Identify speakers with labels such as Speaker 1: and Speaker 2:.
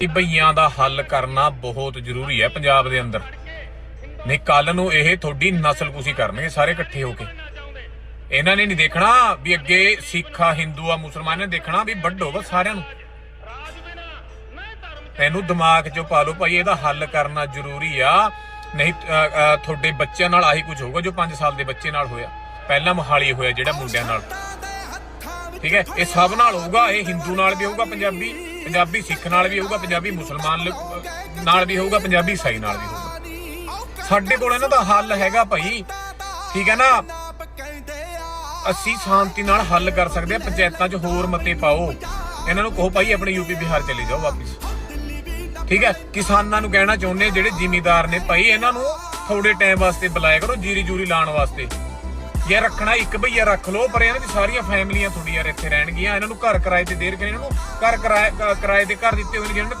Speaker 1: ਇਹ ਬਈਆਂ ਦਾ ਹੱਲ ਕਰਨਾ ਬਹੁਤ ਜ਼ਰੂਰੀ ਹੈ ਪੰਜਾਬ ਦੇ ਅੰਦਰ। ਨਹੀਂ ਕੱਲ ਨੂੰ ਇਹ ਤੁਹਾਡੀ ਨਸਲ ਕੁਸੀ ਕਰਨਗੇ ਸਾਰੇ ਇਕੱਠੇ ਹੋ ਕੇ। ਇਹਨਾਂ ਨੇ ਨਹੀਂ ਦੇਖਣਾ ਵੀ ਅੱਗੇ ਸਿੱਖ ਆ ਹਿੰਦੂ ਆ ਮੁਸਲਮਾਨ ਨੇ ਦੇਖਣਾ ਵੀ ਵੱਡੋ ਬਸ ਸਾਰਿਆਂ ਨੂੰ। ਤੈਨੂੰ ਦਿਮਾਗ ਚੋਂ ਪਾ ਲਓ ਭਾਈ, ਇਹਦਾ ਹੱਲ ਕਰਨਾ ਜ਼ਰੂਰੀ ਆ। ਨਹੀਂ ਤੁਹਾਡੇ ਬੱਚਿਆਂ ਨਾਲ ਆਹੀ ਕੁਝ ਹੋਊਗਾ ਜੋ 5 ਸਾਲ ਦੇ ਬੱਚੇ ਨਾਲ ਹੋਇਆ। ਪਹਿਲਾਂ ਮਹਾਲੀ ਹੋਇਆ ਜਿਹੜਾ ਮੁੰਡਿਆਂ ਨਾਲ। ਠੀਕ ਹੈ, ਇਹ ਸਭ ਨਾਲ ਹੋਊਗਾ, ਇਹ ਹਿੰਦੂ ਨਾਲ ਵੀ ਹੋਊਗਾ, ਪੰਜਾਬੀ। ਪੰਜਾਬੀ ਸਿੱਖ ਨਾਲ ਵੀ ਹੋਊਗਾ, ਪੰਜਾਬੀ ਮੁਸਲਮਾਨ ਨਾਲ ਵੀ ਹੋਊਗਾ, ਪੰਜਾਬੀ ਈਸਾਈ ਨਾਲ ਵੀ ਹੋਊਗਾ। ਸਾਡੇ ਕੋਲ ਇਹਨਾਂ ਦਾ ਹੱਲ ਹੈਗਾ ਭਾਈ। ਠੀਕ ਹੈ ਨਾ? ਅਸੀਂ ਸ਼ਾਂਤੀ ਨਾਲ ਹੱਲ ਕਰ ਸਕਦੇ ਆ ਪੰਚਾਇਤਾਂ 'ਚ ਹੋਰ ਮਤੇ ਪਾਓ। ਇਹਨਾਂ ਨੂੰ ਕਹੋ ਭਾਈ, ਆਪਣੇ ਯੂਪੀ ਬਿਹਾਰ ਚਲੇ ਜਾਓ ਵਾਪਸ। ਠੀਕ ਹੈ? ਕਿਸਾਨਾਂ ਨੂੰ ਕਹਿਣਾ ਚਾਹੁੰਦੇ ਆ ਜਿਹੜੇ ਜ਼ਿਮੀਦਾਰ ਨੇ ਭਾਈ, ਇਹਨਾਂ ਨੂੰ ਥੋੜੇ ਟਾਈਮ ਵਾਸਤੇ ਬੁਲਾਇਆ ਕਰੋ ਜੀਰੀ ਜੂਰੀ ਲਾਉਣ ਵਾਸਤੇ। ਯਾਰ ਰੱਖਣਾ ਇੱਕ ਭਈਆ ਰੱਖ ਲਓ, ਪਰ ਇਹਨਾਂ ਦੀ ਸਾਰੀਆਂ ਫੈਮਲੀਆਂ ਤੁਹਾਡੀ ਯਾਰ ਇੱਥੇ ਰਹਿਣਗੀਆਂ। ਇਹਨਾਂ ਨੂੰ ਘਰ ਕਿਰਾਏ ਤੇ ਦੇ ਰਹੇ ਇਹਨਾਂ ਨੂੰ ਘਰ ਕਿਰਾਏ ਕਿਰਾਏ ਦੇ ਘਰ ਦਿੱਤੇ ਹੋਏ ਨੇ ਜਿਹਨਾਂ ਨੇ